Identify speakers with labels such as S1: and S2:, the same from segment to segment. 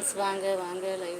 S1: Friends வாங்க வாங்க live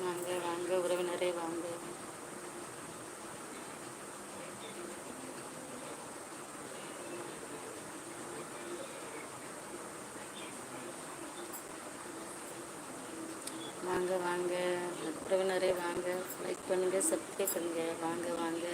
S1: வாங்க வாங்க உறவினரே வாங்க. வாங்க வாங்க உறவினரே வாங்க. லைக் பண்ணுங்க சப்ஸ்கிரைப் பண்ணுங்க. வாங்க வாங்க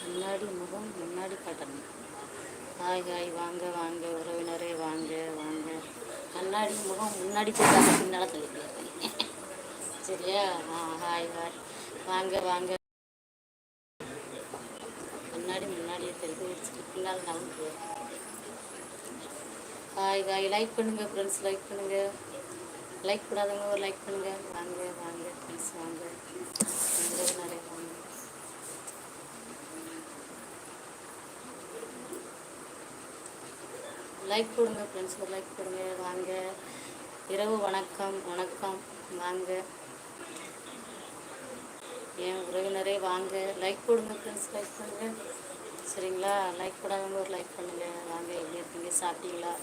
S1: முன்னாடி முகம் முன்னாடி காட்டணும் ஹாய் ஹாய் வாங்க வாங்க உறவினரே வாங்க வாங்க முன்னாடி முகம் முன்னாடி போட்டாங்க பின்னால் தள்ளிக்கலாம் சரியா? ஆ ஹாய் ஹாய் வாங்க வாங்க. முன்னாடி முன்னாடியே தெரிஞ்சு வச்சுட்டு பின்னால் நடந்து ஹாய் ஹாய் லைக் பண்ணுங்க ஃப்ரெண்ட்ஸ் லைக் பண்ணுங்க. லைக் கூடாதவங்க ஒரு லைக் பண்ணுங்க. வாங்க வாங்க ஃப்ரெண்ட்ஸ் வாங்க. நிறைய வாங்க லைக் கொடுங்க ஃப்ரெண்ட்ஸ் ஒரு லைக் கொடுங்க வாங்க. இரவு வணக்கம் வணக்கம் வாங்க. என் உறவினரே வாங்க. லைக் கொடுங்க ஃப்ரெண்ட்ஸ் லைக் பண்ணுங்கள் சரிங்களா? லைக் போடாதவங்க ஒரு லைக் பண்ணுங்கள் வாங்க எப்படி இருக்கீங்க? சாப்பிட்டீங்களா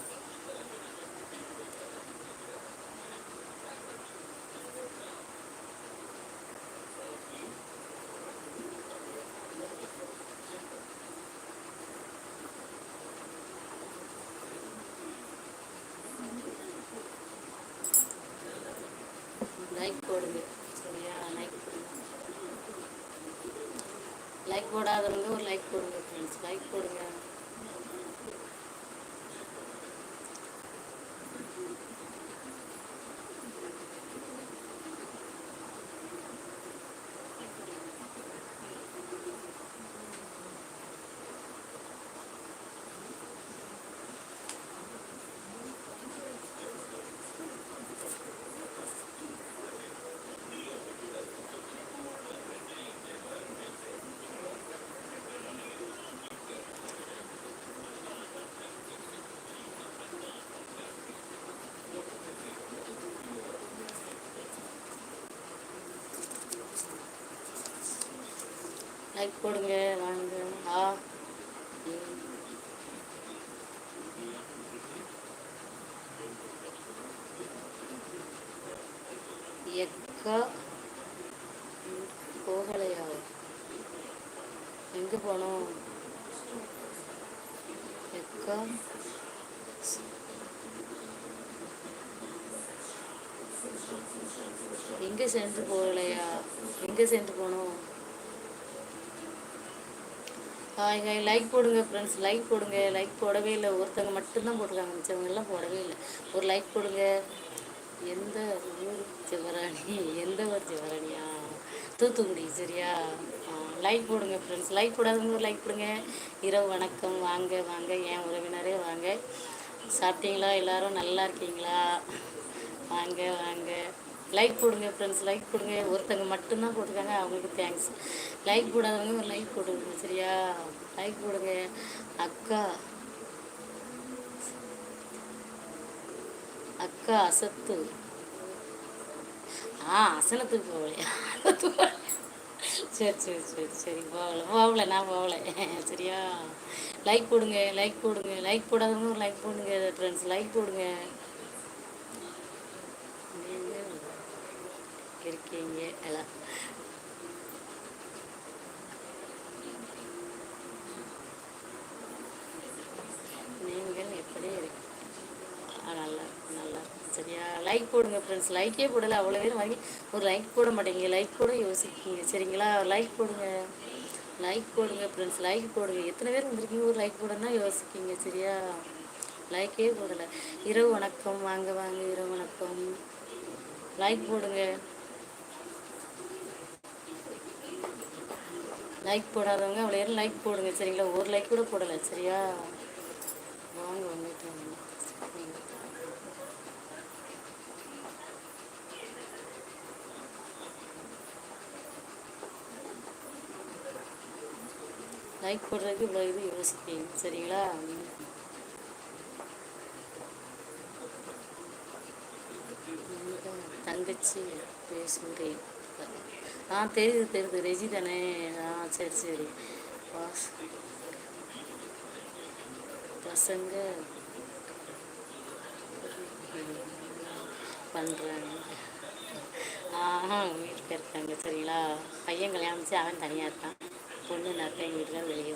S1: லைக் போடுங்க சரியா லைக் போடுங்க லைக் போடாதவங்க ஒரு லைக் போடுங்க ஃப்ரெண்ட்ஸ் லைக் போடுங்க லைக் போடுங்க வாங்க. ஆ. எக்கா. போகலையா? எங்கே போனோம்? எக்கா. எங்கே சென்று போகலையா? எங்கே சென்று போனோம்? ஹாய் ஹாய் லைக் போடுங்க ஃப்ரெண்ட்ஸ் லைக் போடுங்க. லைக் போடவே இல்லை. ஒருத்தவங்க மட்டும்தான் போட்டிருக்காங்க. மிச்சவங்க எல்லாம் போடவே இல்லை. ஒரு லைக் போடுங்க. எந்த ஊர் சிவராணி? எந்த ஊர் சிவராணியா? தூத்துக்குடி சரியா? லைக் போடுங்க ஃப்ரெண்ட்ஸ் லைக் போடாதவங்க ஒரு லைக் போடுங்க இரவு வணக்கம். வாங்க வாங்க. என் உறவினரே வாங்க. சாப்பிட்டீங்களா? எல்லாரும் நல்லா இருக்கீங்களா? வாங்க வாங்க. லைக் போடுங்க ஃப்ரெண்ட்ஸ் லைக் போடுங்க ஒருத்தங்க மட்டும்தான் போட்டிருக்காங்க அவங்களுக்கு தேங்க்ஸ் லைக் போடாதவங்க ஒரு லைக் போடுங்க சரியா? லைக் போடுங்க. அக்கா. அக்கா அசத்து. ஆ அசனத்துக்கு போகலையா? சரி சரி சரி சரி போகல போகல நான் போகல. சரியா? லைக் போடுங்க லைக் போடுங்க. லைக் போடாதவங்க ஒரு லைக் போடுங்க ஃப்ரெண்ட்ஸ் லைக் போடுங்க நீங்கள் இருக்கீங்க. எல்லாம். நீங்கள் எப்படி இருக்கு நல்லா நல்லா. சரியா லைக் போடுங்க ஃப்ரெண்ட்ஸ் லைக்கே போடலை. அவ்வளோ பேர் வாங்கி ஒரு லைக் போட மாட்டேங்க. லைக் கூட யோசிக்கீங்க. சரிங்களா? லைக் போடுங்க. லைக் போடுங்க ஃப்ரெண்ட்ஸ் லைக் போடுங்க. எத்தனை பேர் வந்திருக்கீங்க? ஒரு லைக் போடனா யோசிக்கீங்க. சரியா? லைக்கே போடலை. இரவு வணக்கம். வாங்க வாங்க. இரவு வணக்கம். லைக் போடுங்க. லைக் போடாதவங்க அவ்வளோ நேரம் லைக் போடுங்க சரிங்களா? ஒரு லைக் கூட போடலை சரியா? வாங்க வந்துட்டு லைக் போடுறதுக்கு இவ்வளோ இது யோசிப்பீங்க சரிங்களா? தங்கச்சி பேசுகிறேன். ஆ தெரியுது தெரியுது. ரெஜி தானே? ஆ சரி சரி. பசங்க. பண்ணுறாங்க ஆஹா வீட்டில் இருக்காங்க சரிங்களா? பையன் கல்யாணம் அவன் தனியாக இருக்கான். பொண்ணு நட்டை எங்கள் வீட்டில் வெளியே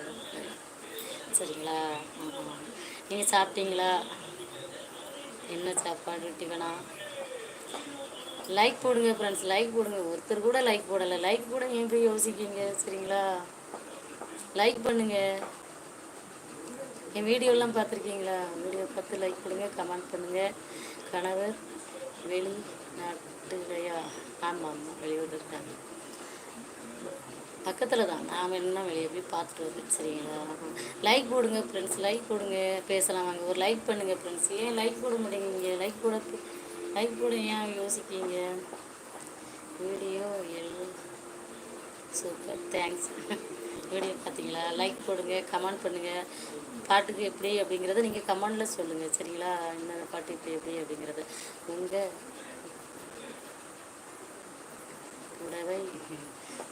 S1: சரிங்களா? ஆமாம் நீங்கள் சாப்பிட்டீங்களா? என்ன சாப்பாடு டிஃபனா? லைக் போடுங்க ஃப்ரெண்ட்ஸ் லைக் போடுங்க. ஒருத்தர் கூட லைக் போடலை. லைக் கூட ஏன் போய் யோசிக்கீங்க சரிங்களா? லைக் பண்ணுங்க. என் வீடியோலாம் பார்த்துருக்கீங்களா? வீடியோ பார்த்து லைக் பண்ணுங்க கமெண்ட் பண்ணுங்க. கணவர் வெளி நாட்டுலையா ஆமாம் ஆமாம் வெளியூர் இருக்காங்க பக்கத்தில் தான். நாம் என்ன வெளியே போய் பார்த்துட்டு வருது சரிங்களா? லைக் போடுங்க ஃப்ரெண்ட்ஸ் லைக் போடுங்க. பேசலாம் வாங்க. ஒரு லைக் பண்ணுங்கள் ஃப்ரெண்ட்ஸ் ஏன் லைக் போட மாட்டேங்கிறீங்க? லைக் போட லைக் போட ஏன் யோசிக்கீங்க வீடியோ எல்லாம் சூப்பர் தேங்க்ஸ் வீடியோ பார்த்தீங்களா? லைக் போடுங்க கமெண்ட் பண்ணுங்கள் பாட்டுக்கு எப்படி அப்படிங்கிறத நீங்கள் கமெண்டில் சொல்லுங்கள் சரிங்களா? என்ன பாட்டு இப்படி எப்படி அப்படிங்கிறது. உங்கள் புடவை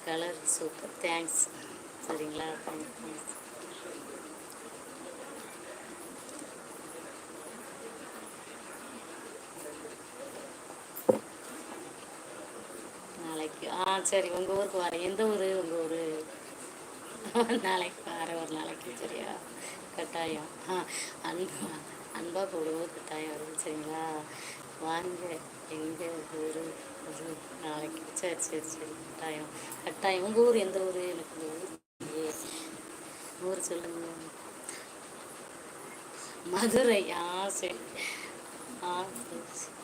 S1: கலர் சூப்பர் தேங்க்ஸ் சரிங்களா? தேங்க்ஸ் நாளைக்கு ஆ சரி உங்கள் ஊருக்கு வரேன். எந்த ஊர்? உங்கள் ஊர்? நாளைக்கு வரேன் ஒரு நாளைக்கு. சரியா? கட்டாயம். ஆ அன்பா அன்பா போடுவோம் கட்டாயம் வரும் சரிங்களா? வாங்க எங்கள் ஊர்? நாளைக்கு. சரி சரி சரி கட்டாயம். கட்டாயம். உங்கள் ஊர் எந்த ஊர்? எனக்கு இந்த ஊர் ஊர் சொல்லுங்க. மதுரை ஆ சரி ஆ சரி சரி.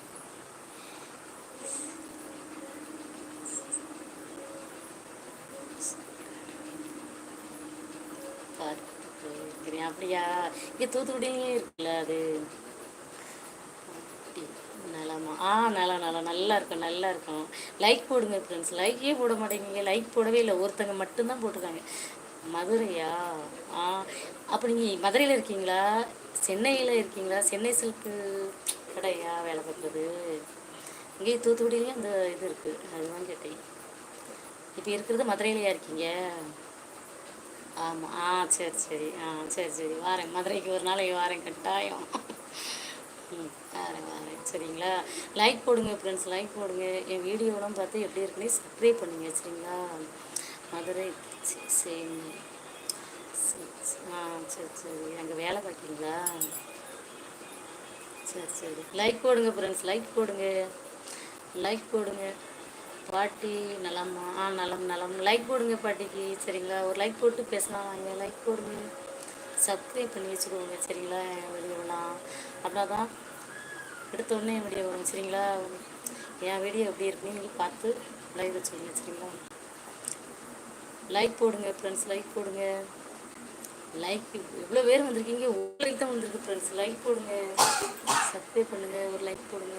S1: பார்த்து போயிருக்கிறேன் அப்படியா? இங்கே தூத்துக்குடியே இருக்குல்ல அது? நலமா ஆ நல்லா நல்லா நல்லா இருக்கும் நல்லா இருக்கும். லைக் போடுங்க ஃப்ரெண்ட்ஸ் லைக்கே போட மாட்டேங்க லைக் போடவே இல்லை. ஒருத்தங்க மட்டும்தான் போட்டிருக்காங்க. மதுரையா? ஆ. அப்போ நீங்கள் மதுரையில் இருக்கீங்களா? சென்னையில் இருக்கீங்களா? சென்னை சில்க்கு கடையா வேலை பார்க்குறது? இங்கே தூத்துக்குடியிலேயும் அந்த இது இருக்குது அதுதான் கேட்டேன். இப்போ இருக்கிறது மதுரையிலையா இருக்கீங்க? ஆமாம் ஆ சரி சரி. ஆ சரி சரி. வாரேன். மதுரைக்கு ஒரு நாளைக்கு வாரேன். கட்டாயம். ம் வாரேன் வாரேன். சரிங்களா? லைக் போடுங்க ஃப்ரெண்ட்ஸ் லைக் போடுங்க. என் வீடியோலாம் பார்த்து எப்படி இருக்குன்னு சப்ஸ்கிரைப் பண்ணுங்க சரிங்களா? மதுரை. சரி சரிங்க சரி ஆ சரி சரி. அங்கே வேலை பார்க்குறீங்களா? சரி சரி. லைக் போடுங்க ஃப்ரெண்ட்ஸ் லைக் போடுங்க. லைக் போடுங்க. பாட்டி நலமா ஆ நலம் நலம். லைக் போடுங்க பாட்டிக்கு சரிங்களா? ஒரு லைக் போட்டு பேசலாம். வாங்க லைக் போடுங்க. சப்ஸ்கிரைப் பண்ணி வச்சுக்கோங்க சரிங்களா? என் வீடியோலாம் அப்படின்னா தான் எடுத்தோடனே என் வீடியோ வரும் சரிங்களா? என் வீடியோ எப்படி இருக்குன்னு நீங்கள் பார்த்து லைக் வச்சுக்கோங்க சரிங்களா? லைக் போடுங்க ஃப்ரெண்ட்ஸ் லைக் போடுங்க. லைக் இவ்வளோ பேர் வந்திருக்கீங்க. ஒரு லைக் தான் வந்திருக்கு ஃப்ரெண்ட்ஸ் லைக் போடுங்க. சப்ஸ்கிரைப் பண்ணுங்கள் ஒரு லைக் போடுங்க.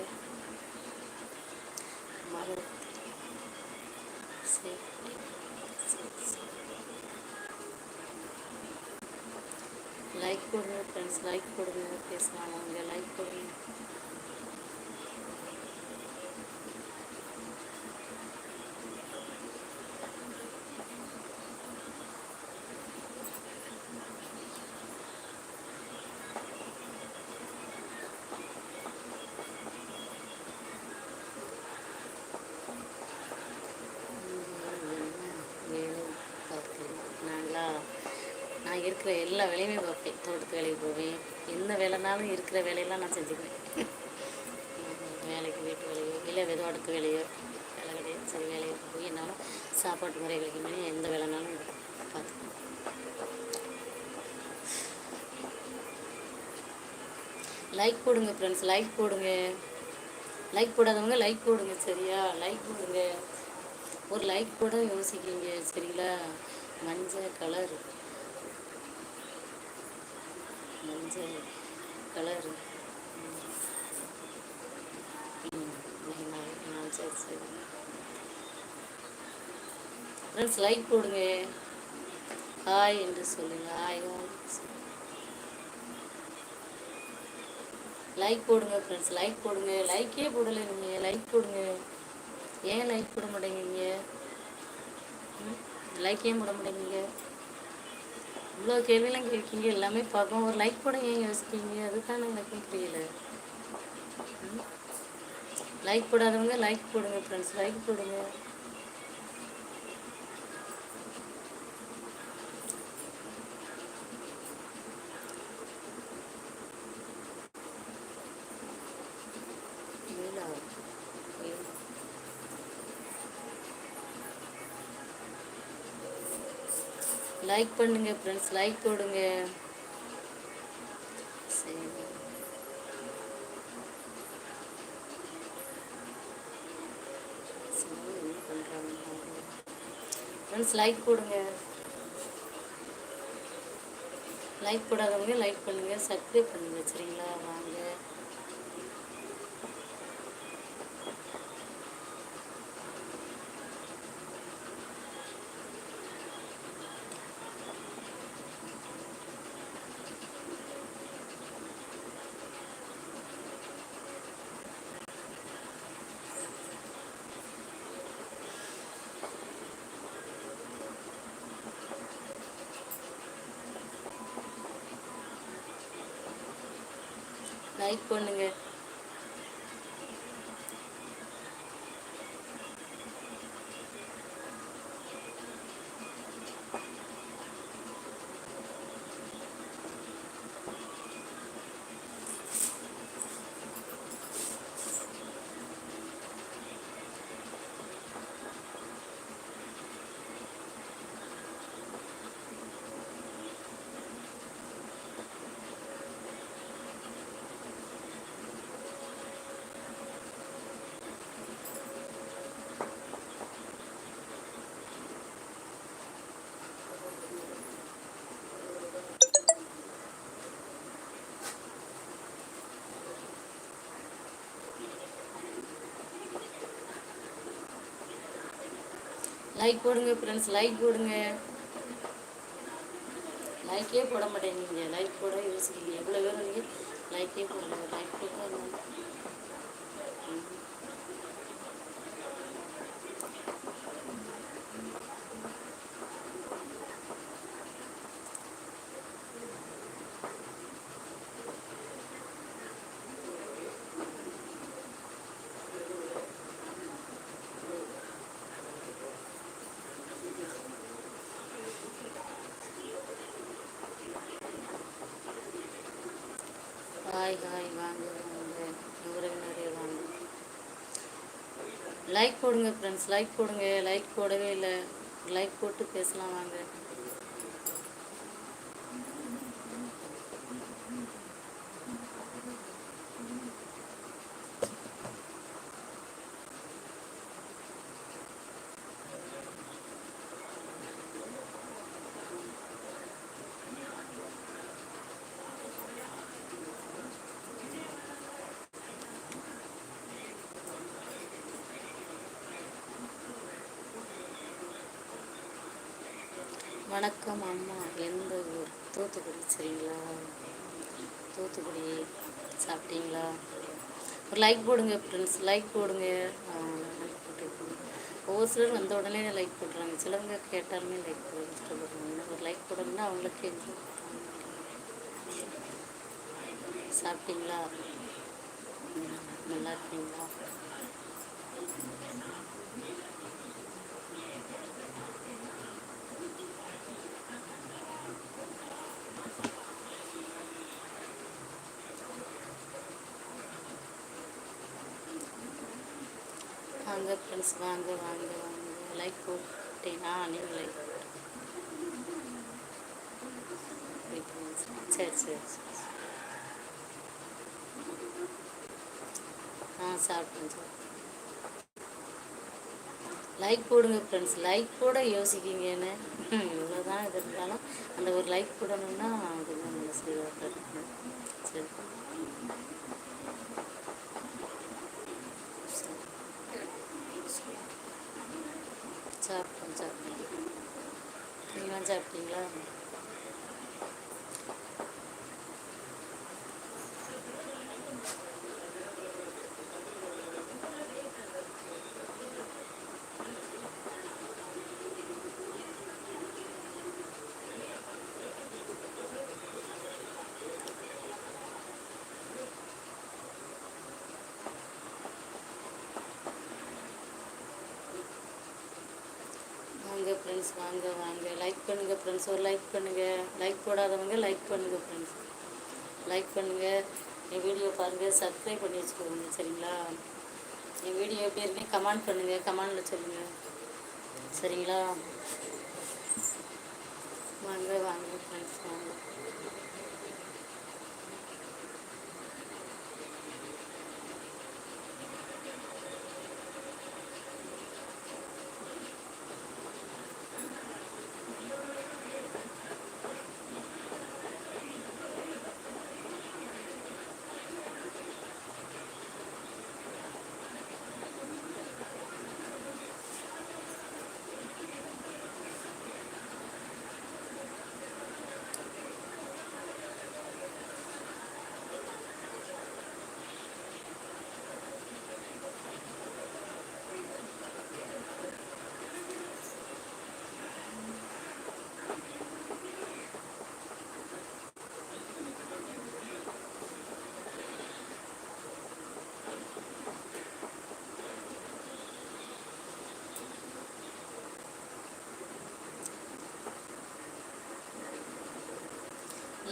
S1: மறந்து லைக் போடுங்க ஃப்ரெண்ட்ஸ் லைக் போடுங்க. பேசலாம். அவங்க லைக் போடுங்க வேலை பார்க்கிறேன் நாங்களா நான் இருக்கிற எல்லா வேலையுமே பார்ப்பேன் தோட்டத்து வேலைக்கு போவேன். எந்த வேலைனாலும் இருக்கிற வேலையெல்லாம் நான் செஞ்சுக்குவேன். வேலைக்கு வீட்டு வேலையோ இல்லை ஏதோ வேலையோ வேலை கிடையாது. சரி வேலையோ போய் என்னாலும் சாப்பாட்டு முறை கிடைக்குமே எந்த வேலைனாலும் பார்த்துக்குவேன். லைக் போடுங்க ஃப்ரெண்ட்ஸ் லைக் போடுங்க. லைக் போடாதவங்க லைக் போடுங்க சரியா? லைக் போடுங்க. ஒரு லைக் போட யோசிக்கிறீங்க சரிங்களா? மஞ்சள் கலர் மஞ்சள் கலர் சரி சரி ஃப்ரெண்ட்ஸ் லைக் போடுங்க. ஹாய் என்று சொல்லுங்க. ஹாய் லைக் போடுங்க ஃப்ரெண்ட்ஸ் லைக் போடுங்க. லைக்கே போடலை நீங்கள் லைக் போடுங்க. ஏன் லைக் போட மாட்டேங்கிறீங்க? ம்? லைக் ஏன் போட மாட்டேங்கிறீங்க? இவ்வளோ கேள்விலாம் கேட்கீங்க எல்லாமே பார்ப்போம். ஒரு லைக் போட ஏன் யோசிக்கீங்க அதுதான் எனக்கும் புரியல லைக் போடாதவங்க லைக் போடுங்க ஃப்ரெண்ட்ஸ் லைக் போடுங்க நீலா, நீலா. லைக் பண்ணுங்க ஃப்ரெண்ட்ஸ் லைக் போடுங்க. சரி. என்ன ஃப்ரெண்ட்ஸ் லைக் போடுங்க. லைக் போடாதவங்க லைக் பண்ணுங்க. சப்ஸ்கிரைப் பண்ணுங்க சரிங்களா? வாங்க லைக் பண்ணுங்க லைக் போடுங்க ஃப்ரெண்ட்ஸ் லைக் போடுங்க. லைக்கே போட மாட்டேங்கிறீங்க லைக் போட யோசிக்கிறீங்க எவ்வளோ பேர் நீங்கள் லைக்கே போடல லைக் போட ஹாய் வாங்க வாங்க உறவினரே வாங்க லைக் போடுங்க ஃப்ரெண்ட்ஸ் லைக் போடுங்க. லைக் போடவே இல்லை. லைக் போட்டு பேசலாம் வாங்க. வணக்கம் அம்மா. எந்த ஊர்? தூத்துக்குடி சரிங்களா? தூத்துக்குடி. சாப்பிட்டீங்களா? ஒரு லைக் போடுங்க ஃப்ரெண்ட்ஸ் லைக் போடுங்க. லைக் போட்டுருக்கோம் போட்டு ஒவ்வொரு சிலர் வந்த உடனே லைக் போடுறாங்க. சிலவங்க கேட்டாலுமே லைக் போடுறாங்க ஒரு லைக் போடணும்னா அவங்களுக்கு சாப்பிட்டீங்களா? நல்லா இருக்கீங்களா? வாங்க வாங்க வாங்க. வாங்க லைக் போட்டேனா நீங்கள் லைக் சரி சரி சரி. ஆ சாப்பிட்டேன் சார் லைக் போடுங்க ஃப்ரெண்ட்ஸ் லைக் போட யோசிக்கிங்கன்னு. இவ்வளோதான் இது இருந்தாலும் அந்த ஒரு லைக் போடணும்னா அது மனசு சரி சாப்பிட்டேன் சாப்பிட்டேன் நீங்களும் சாப்பிட்டீங்களா வாங்க ஃப்ரெண்ட்ஸ் வாங்க வாங்க. லைக் பண்ணுங்கள் ஃப்ரெண்ட்ஸ் ஒரு லைக் பண்ணுங்கள் லைக் போடாதவங்க லைக் பண்ணுங்கள் ஃப்ரெண்ட்ஸ் லைக் பண்ணுங்கள் என் வீடியோ பாருங்கள் சப்ஸ்கிரைப் பண்ணி வச்சுக்கோங்க சரிங்களா? என் வீடியோ எப்படி இருக்குன்னு கமெண்ட் பண்ணுங்கள் கமெண்டில் சொல்லுங்கள் சரிங்களா? வாங்க வாங்க ஃப்ரெண்ட்ஸ் வாங்க.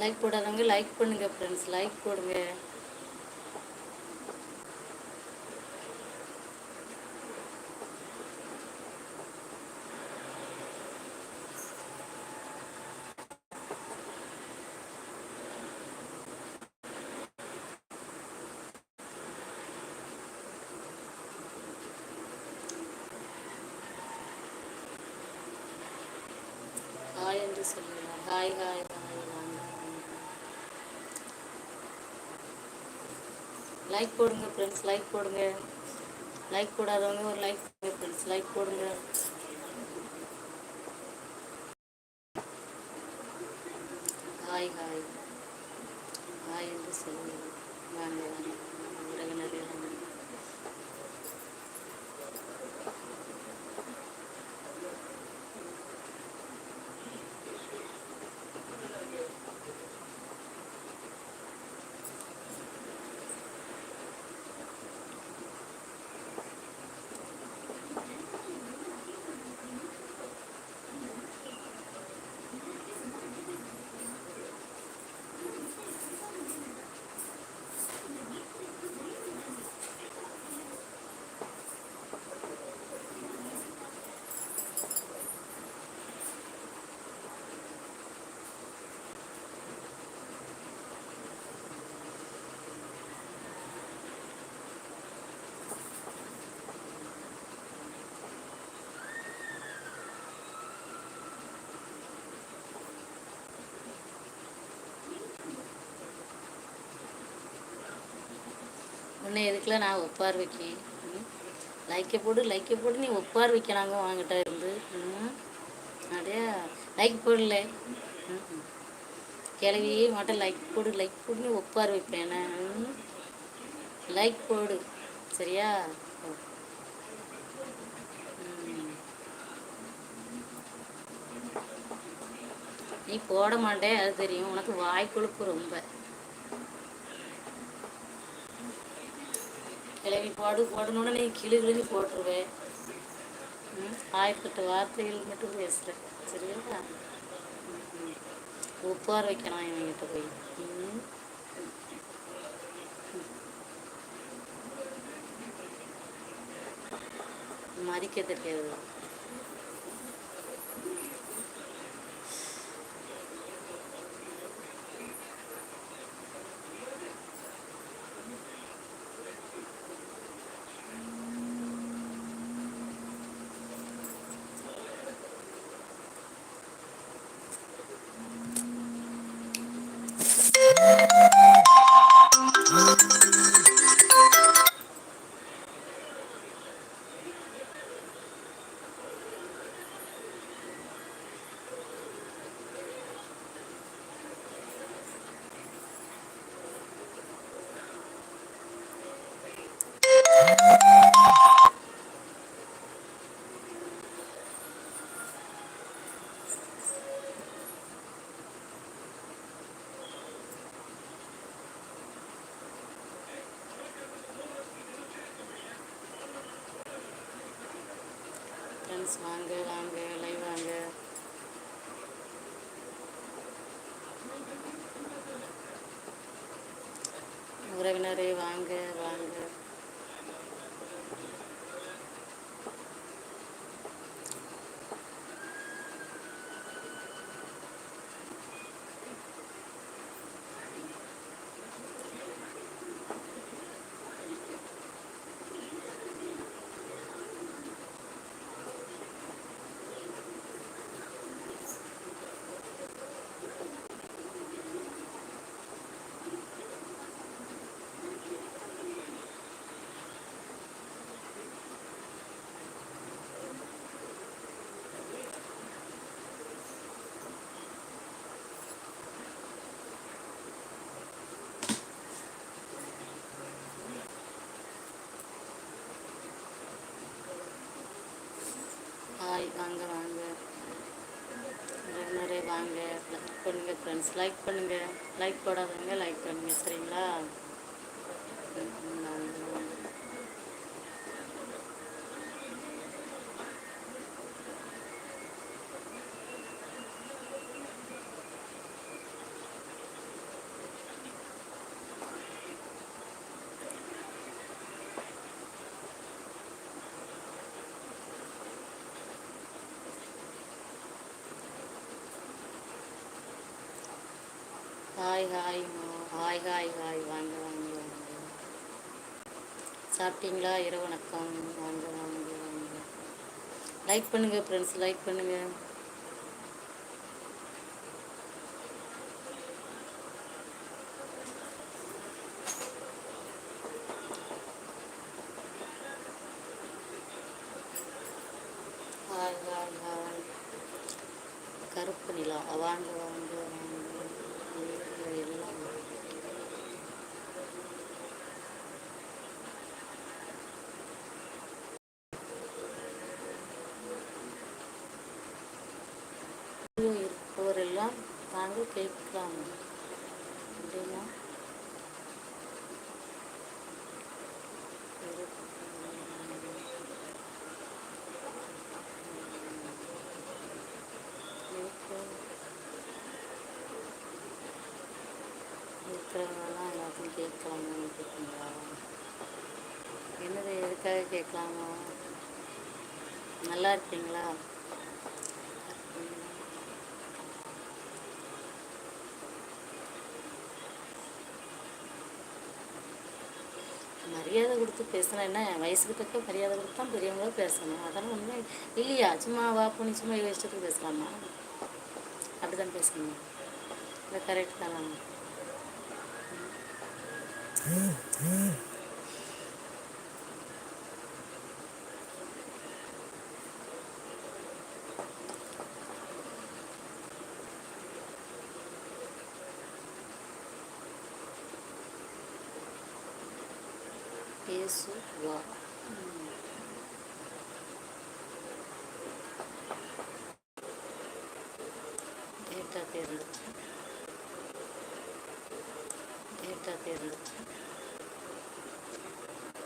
S1: லைக் போடாதவங்க லைக் பண்ணுங்க ஃப்ரெண்ட்ஸ் லைக் போடுங்க. ஹாய் என்று சொல்லுங்கள் ஹாய் ஹாய் ஹாய் வாங்க லைக் போடுங்க ஃப்ரெண்ட்ஸ் லைக் போடுங்க. லைக் போடாதவங்க ஒரு லைக் போடுங்க ஃப்ரெண்ட்ஸ் லைக் போடுங்க. என்ன எதுக்குல நான் ஒப்பார் வைக்கேன் ம்? லைக்கை போடு லைக்கை போடு நீ ஒப்பார் வைக்கிறாங்க வாங்கிட்ட இருந்து. ம்? அப்படியே லைக் போடல. கிளவி கிளவியே மாட்டேன் லைக் போடு லைக் போடு நீ ஒப்பார் வைப்பேன் ம்? லைக் போடு. சரியா? நீ போட மாட்டே அது தெரியும். உனக்கு வாய் கொழுப்பு ரொம்ப. கிளவி போடு போடணும்னு நீ கிளி கிளி போட்டுருவேன் ம், ஆயிரத்தெட்டு வார்த்தைகள் மட்டும் பேசுகிறேன் சரியா உப்பார் வைக்கலாம் இவங்கிட்ட போய். மதிக்க தெரியாது ஃப்ரெண்ட்ஸ் வாங்க வாங்க லைவ் வாங்க உறவினரே வாங்க. வாங்க வாங்க. நிறைய வாங்க. லைக் பண்ணுங்கள் ஃப்ரெண்ட்ஸ் லைக் பண்ணுங்கள் லைக் போடாதவங்க லைக் பண்ணுங்கள் சரிங்களா ம், ம், வாங்க, வாங்க. ஹாய் ஹாய் மா. ஹாய் ஹாய் ஹாய் வாங்க வாங்க வாங்க சாப்பிட்டீங்களா இரவு வணக்கம் வாங்க வாங்க வாங்க லைக் பண்ணுங்க ஃப்ரெண்ட்ஸ் லைக் பண்ணுங்க கருப்பு நிலா வாங்க வாங்க வாங்க எல்லாம் கேட்கலாம். அப்படின்னா இருக்கிறவங்களாம் எல்லாத்தையும் கேட்கலாம்னு கேட்குங்களா என்னது எதுக்காக கேட்கலாமா? நல்லா இருக்கீங்களா? மரியாதை கொடுத்து பேசினா என்ன? வயசுக்கு தக்க மரியாதை கொடுத்து தான் பெரியவங்களும் பேசணும். அதெல்லாம் ஒன்றுமே இல்லையா? சும்மா வா பண்ணி சும்மா இஷ்டத்துக்கு பேசலாமா? அப்படி தான் பேசணும். இந்த கரெக்ட் தானா? 舒服了。